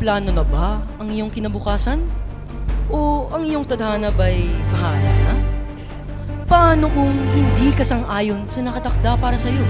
Nakaplano na ba ang iyong kinabukasan? O ang iyong tadhana ba'y bahala na? Paano kung hindi ka sang-ayon sa nakatakda para sa iyo?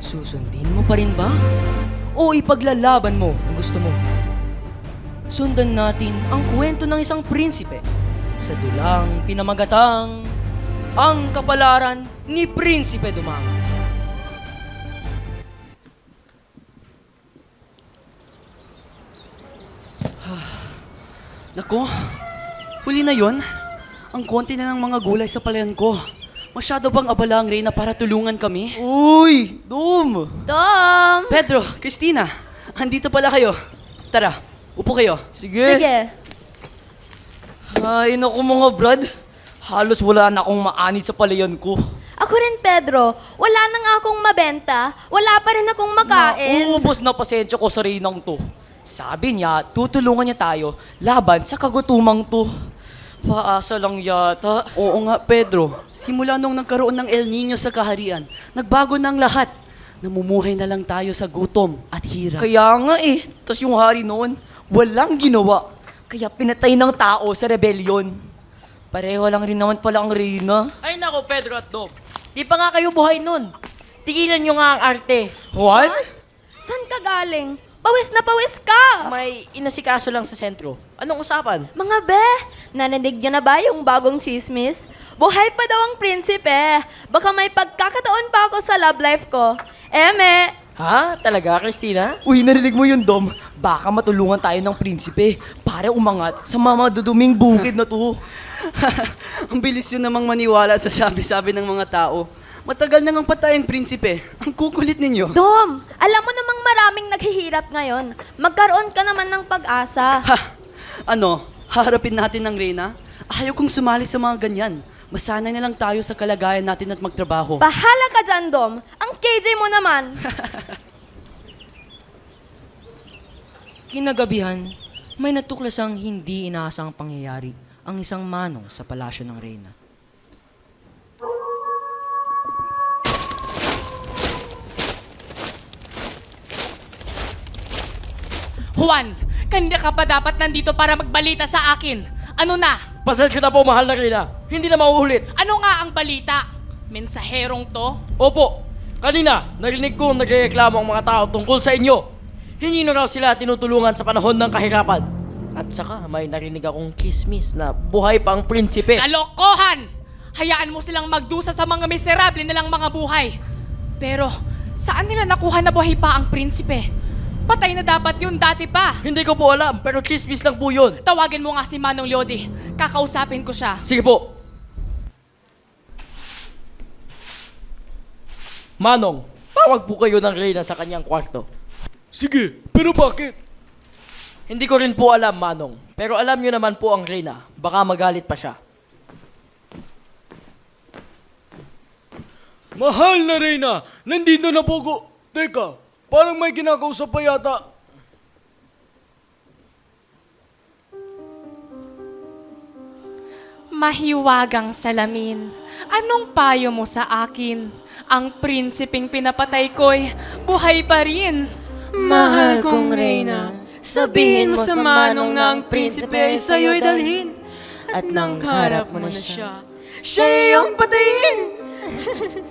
Susundin mo pa rin ba? O ipaglalaban mo ang gusto mo? Sundan natin ang kwento ng isang prinsipe sa dulang pinamagatang ang kapalaran ni Prinsipe Dumanga. Nako, huli na yon. Ang konti na ng mga gulay sa palayan ko. Masyado bang abala ang Reyna para tulungan kami? Uy, Dom! Tom! Pedro, Christina, andito pala kayo. Tara, upo kayo. Sige. Sige. Ay, naku mga brad. Halos wala na akong maani sa palayan ko. Ako rin, Pedro. Wala na nga akong mabenta. Wala pa rin akong makain. Naubos na pasensya ko sa Reynang to. Sabi niya, tutulungan niya tayo laban sa kagutumang to. Paasa lang yata. Oo nga, Pedro. Simula nung nagkaroon ng El Nino sa kaharian, nagbago ng lahat. Namumuhay na lang tayo sa gutom at hirap. Kaya nga eh, tas yung hari noon, walang ginawa. Kaya pinatay ng tao sa rebellion. Pareho lang rin naman pala ang Reyna. Ay nako, Pedro at Dom. Di pa nga kayo buhay nun. Tigilan nyo nga ang arte. What? Saan ka galing? Pawis na pawis ka! May inasikaso lang sa sentro. Anong usapan? Mga be, narinig niyo na ba yung bagong chismis? Buhay pa daw ang prinsipe. Baka may pagkakataon pa ako sa love life ko. Eme, Ha? Talaga, Christina? Uy, narinig mo yun, Dom? Baka matulungan tayo ng prinsipe para umangat sa mamaduduming bukid na to. ang bilis yun namang maniwala sa sabi-sabi ng mga tao. Matagal na ngang patay ang prinsipe. Ang kukulit ninyo. Dom, alam mo namang maraming naghihirap ngayon. Magkaroon ka naman ng pag-asa. Ha! Ano? Haharapin natin ng Reyna? Ayaw kong sumali sa mga ganyan. Masanay na lang tayo sa kalagayan natin at magtrabaho. Bahala ka dyan, Dom. Ang KJ mo naman. Kinagabihan, may natuklasang hindi inaasang pangyayari ang isang manong sa palasyo ng reyna. Juan, kanina ka pa dapat nandito para magbalita sa akin. Ano na? Pasensya na po, mahal na Reyna. Hindi na mauulit. Ano nga ang balita? Mensaherong to? Opo, kanina, narinig ko nagreklamo ang mga tao tungkol sa inyo. Hindi na raw sila tinutulungan sa panahon ng kahirapan. At saka, may narinig akong kismis na buhay pa ang prinsipe. Kalokohan! Hayaan mo silang magdusa sa mga miserable nilang mga buhay. Pero, saan nila nakuha na buhay pa ang prinsipe? Patay na dapat yun dati pa. Hindi ko po alam, pero chismis lang po yun. Tawagin mo nga si Manong Lodi. Kakausapin ko siya. Sige po. Manong, tawag po kayo ng Reyna sa kanyang kwarto. Sige, pero bakit? Hindi ko rin po alam, Manong. Pero alam nyo naman po ang Reyna. Baka magalit pa siya. Mahal na Reyna, nandito na po ko. Teka, parang may kinakausap pa yata. Mahiwagang salamin. Anong payo mo sa akin? Ang prinsipeng pinapatay ko'y buhay pa rin. Mahal kong Reyna, sabihin mo sa manong na ang prinsipe ay sa'yo'y dalhin. At nang harap mo na siya, siya iyong patayin.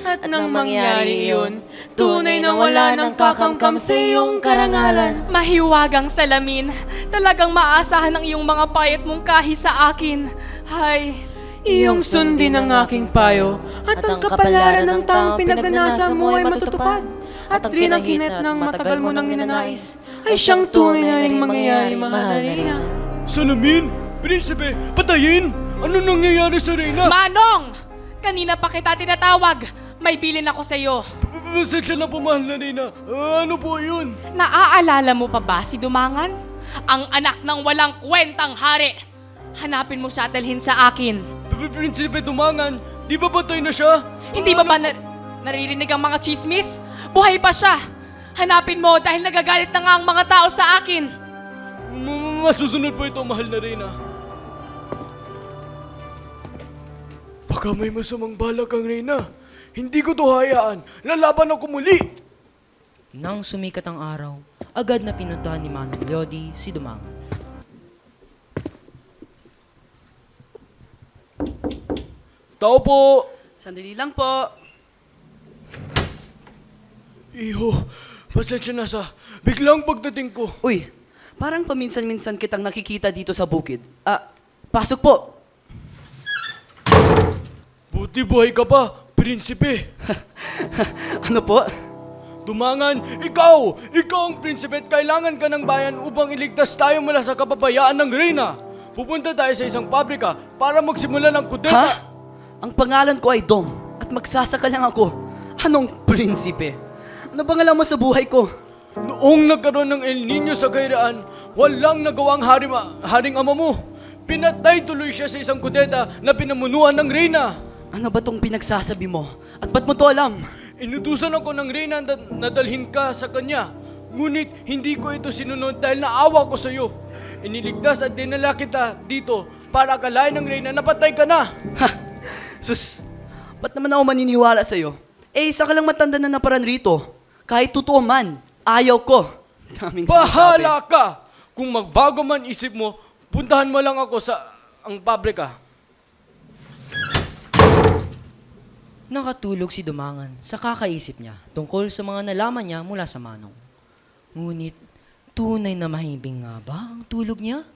At nang mangyari iyon, tunay na wala nang kakamkam sa iyong karangalan. Mahiwagang salamin. Talagang maasahan ang iyong mga payat mong kahi sa akin. Hay, Iyong sundin ang aking payo, at ang kapalaran ng taong pinagnanasa mo ay matutupad. At rin ang hinat ng matagal mo nang ninanais, ay siyang tunay na ring mangyayari, mahal na. Salamin? Prinsipe, patayin! Ano nangyayari sa Reyna? Manong! Kanina pa kita tinatawag. May bilin ako sa iyo. P- Pasensya na po, mahal na Reyna. Ah, Ano po yun? Naaalala mo pa ba si Dumangan? Ang anak ng walang kwentang hari. Hanapin mo siya at dalhin sa akin. Prinsipe Tumangan, di ba patay na siya? Hindi ba ba nar- naririnig ang mga chismis? Buhay pa siya. Hanapin mo dahil nagagalit na nga ang mga tao sa akin. M- Masusunod po ito, mahal na Reyna. Baka may masamang balak ang Reyna. Hindi ko to hayaan. Lalaban ako muli. Nang sumikat ang araw, agad na pinuntahan ni Manong Leody si Dumangan. Tao po! Sandali lang po. Iho, pasensya na sa biglang pagdating ko. Uy, parang paminsan-minsan kitang nakikita dito sa bukid. Ah, pasok po. Buti buhay ka pa, prinsipe. ano po? Dumangan, ikaw! Ikaw ang prinsipe at kailangan ka ng bayan upang iligtas tayo mula sa kapabayaan ng reyna. Pupunta tayo sa isang pabrika para magsimula ng kudeta. Ha? Ang pangalan ko ay Dom at magsasaka lang ako. Anong prinsipe? Ano bang alam mo sa buhay ko? Noong nagkaroon ng El Nino sa kairaan, walang nagawang hari haring ama mo. Pinatay tuloy siya sa isang kudeta na pinamunuan ng reyna. Ano ba tong pinagsasabi mo? At ba't mo to alam? Inutusan ako ng reyna na na dalhin ka sa kanya. Ngunit hindi ko ito sinunod dahil naawa ko sa iyo. Iniligtas at dinala kita dito para akalain ng reyna na patay ka na. Ha! Sus, ba't naman ako maniniwala sa'yo? Eh, isa ka lang matanda na naparan rito. Kahit totoo man, ayaw ko. Daming Bahala ka! Kung magbago man isip mo, puntahan mo lang ako sa ang pabrika. Nakatulog si Dumangan sa kakaisip niya tungkol sa mga nalaman niya mula sa Manong. Ngunit, tunay na mahimbing nga ba ang tulog niya?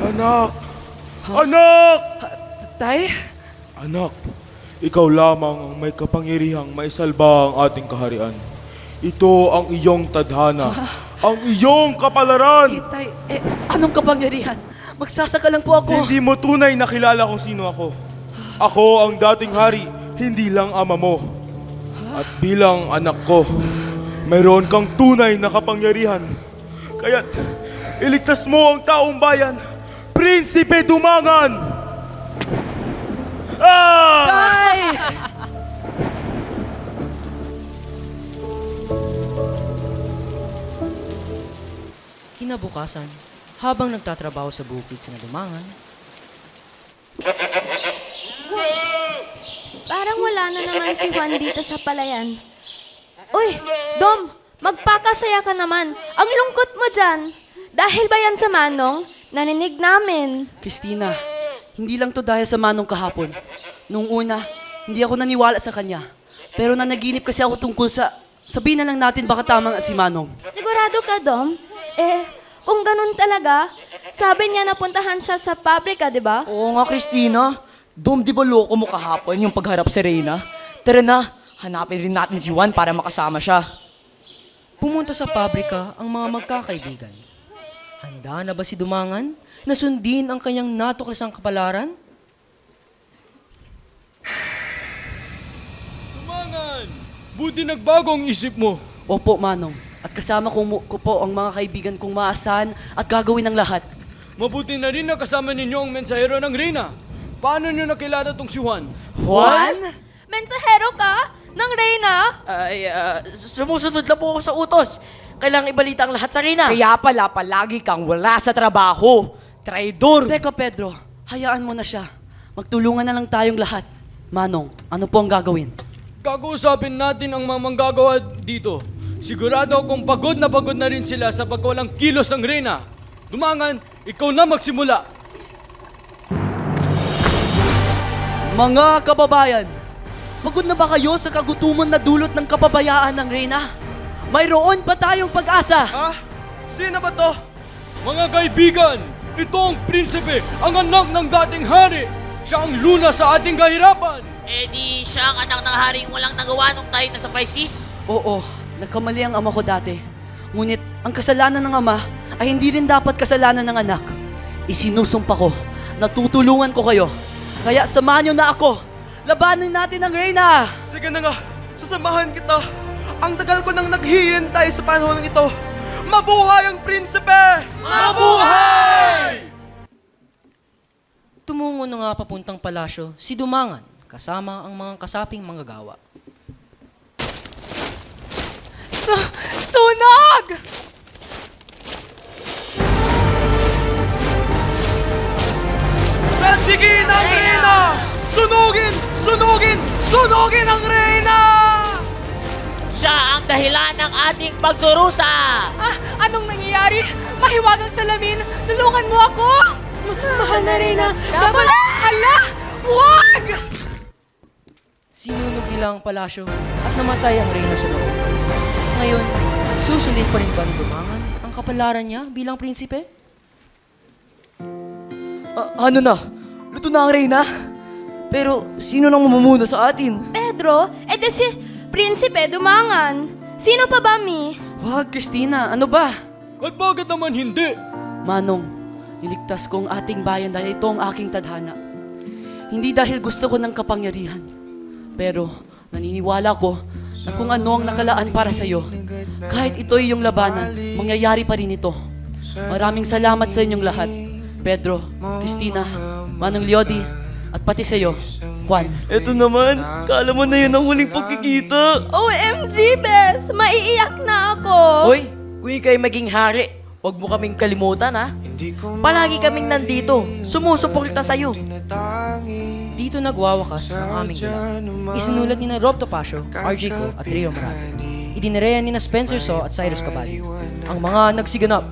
Anak! Anak! Tay? Anak, ikaw lamang ang may kapangyarihang maisalba ang ating kaharian. Ito ang iyong tadhana, ang iyong Eh, kapalaran. tay, eh, anong kapangyarihan? Magsasaka lang po ako. Hindi mo tunay na kilala kung sino ako. Ako ang dating hari, hindi lang ama mo. At bilang anak ko, mayroon kang tunay na kapangyarihan. Kaya't iligtas mo ang taong bayan, Prinsipe Dumangan! Ah! Tay! Kinabukasan, habang nagtatrabaho sa bukid sa Dumangan, Parang wala na naman si Juan dito sa palayan. Uy, Dom, magpakasaya ka naman. Ang lungkot mo dyan. Dahil ba yan sa Manong? Naninig namin. Christina, hindi lang to dahil sa manong kahapon. Nung una, hindi ako naniwala sa kanya. Pero nanaginip kasi ako tungkol sa... Sabihin na lang natin baka tama nga si Manong. Sigurado ka, Dom? Eh, kung ganun talaga, sabi niya napuntahan siya sa pabrika, di ba? Oo nga, Christina. Dom, di ba loko mo kahapon yung pagharap si Reyna? Tara na, hanapin rin natin si Juan para makasama siya. pumunta sa pabrika ang mga magkakaibigan. Handa na ba si Dumangan na sundin ang kanyang natuklasang kapalaran? Buti nagbago ang isip mo. Opo, Manong. At kasama ko, ko po ang mga kaibigan kong maasahan at gagawin ng lahat. Mabuti na rin na kasama ninyo ang mensahero ng reyna. Paano nyo nakilala tong si Juan? Juan? Mensahero ka? Ng Reyna? Ay, ah, sumusunod lang po ako sa utos. Kailangang ibalita ang lahat sa Rina. Kaya pala palagi kang wala sa trabaho. Traidor! Teka, Pedro. Hayaan mo na siya. Magtulungan na lang tayong lahat. Manong, ano po ang gagawin? Kakausapin natin ang mga manggagawa dito. Sigurado akong pagod na pagod na rin sila sa pagwalang kilos ng reyna. Dumangan, ikaw na magsimula. Mga kababayan, pagod na ba kayo sa kagutuman na dulot ng kapabayaan ng Reyna? Mayroon pa tayong pag-asa. Ha? Sino ba to? Mga kaibigan, ito ang prinsipe, ang anak ng dating hari. Siya ang luna sa ating kahirapan. Eh di siya ang anak ng haring walang nagawa nung tayo nasa crisis. Oo, nagkamali ang ama ko dati. Ngunit ang kasalanan ng ama ay hindi rin dapat kasalanan ng anak. Isinusumpa ko, natutulungan ko kayo. Kaya samahan niyo na ako. Labanan natin ang Reyna! Sige na nga, sasamahan kita. Ang tagal ko nang naghihintay sa panahon ito. Mabuhay ang prinsipe! Mabuhay! Tumungo na nga papuntang palasyo si Dumangan kasama ang mga kasaping manggagawa. Su sunog! Rasigin ang reyna! Sunugin! Sunugin! Sunugin ang reyna! dahilan ng ating pagdurusa. Ah, anong nangyayari? Mahiwagang salamin, tulungan mo ako! Mahal na Reyna, Dapat! Hala! Wag! Sinunog nila ang palasyo at namatay ang reyna sa loob. Susunod pa rin ba ni Dumangan ang kapalaran niya bilang prinsipe? Ah, ano na? Luto na ang reyna? Pero sino nang mamumuno sa atin? Pedro, edi si Prinsipe Dumangan. Sino pa ba, Mi? Wag, Christina, ano ba? At bakit naman hindi? Manong, niligtas ko ang ating bayan dahil ito ang aking tadhana. Hindi dahil gusto ko ng kapangyarihan. Pero naniniwala ko na kung ano ang nakalaan para sa iyo, kahit ito'y iyong labanan, mangyayari pa rin ito. Maraming salamat sa inyong lahat. Pedro, Christina, Manong Liodi, at pati sa iyo, Juan. Eto naman, kala mo na yun ang huling pagkikita. OMG, Bes! Maiiyak na ako. Hoy, kung ikaw'y maging hari, huwag mo kaming kalimutan ha. Palagi kaming nandito, sumusuporta sa'yo. Dito nagwawakas ang aming ilan. Isinulat ni na Rob Topacio, RJ Ko at Rio Marati. Idinireyan ni na Spencer So at Cyrus Caballo. Ang mga nagsiganap.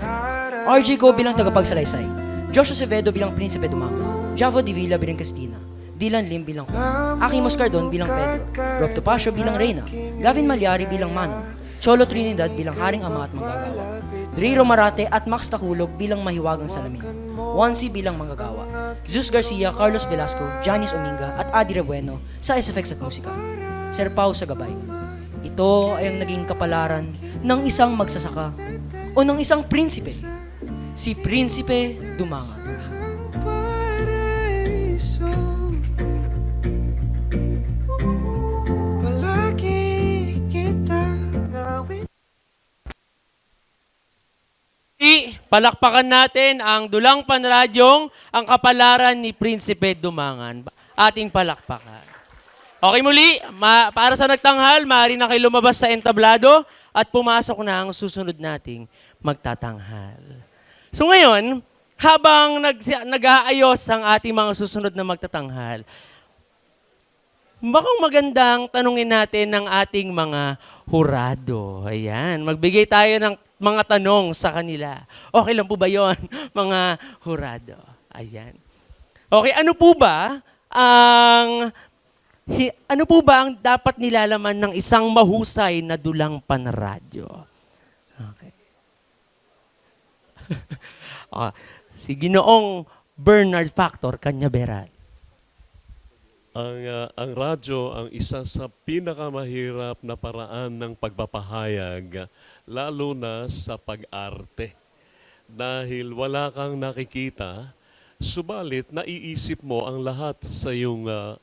RJ Ko bilang tagapagsalaysay. Josh Acevedo bilang Prinsipe Dumango. Javo Di Villa bilang Castina. Dylan Lim bilang Juan. Aki Moscardon bilang Pedro. Rob Topacio bilang Reyna. Gavin Malyari bilang Manong. Cholo Trinidad bilang Haring Ama at Manggagawa. Driro Marate at Max Takulog bilang Mahiwagang Salamin. Wansi bilang Manggagawa. Zeus Garcia, Carlos Velasco, Janice Ominga at Adi Rebueno sa SFX at Musika. Sir Pau sa gabay. Ito ay ang naging kapalaran ng isang magsasaka o ng isang prinsipe. Si Prinsipe Dumangan. I, palakpakan natin ang Dulang Panradyong ang kapalaran ni Prinsipe Dumangan. Ating palakpakan. Okay muli, ma- para sa nagtanghal, maaari na kayo lumabas sa entablado at pumasok na ang susunod nating magtatanghal. So ngayon, habang nag- nag-aayos ang ating mga susunod na magtatanghal, Bakang magandang tanungin natin ng ating mga hurado. Ayan, magbigay tayo ng mga tanong sa kanila. Okay lang po ba yon mga hurado? Ayan. Okay, ano po ba ang ano po ba ang dapat nilalaman ng isang mahusay na dulang panradyo? Okay. Ah, si Ginoong Bernard Factor Canyaberal. Ang, ah, ang radyo ang isa sa pinakamahirap na paraan ng pagpapahayag, lalo na sa pag-arte. Dahil wala kang nakikita, subalit naiisip mo ang lahat sa iyong ah,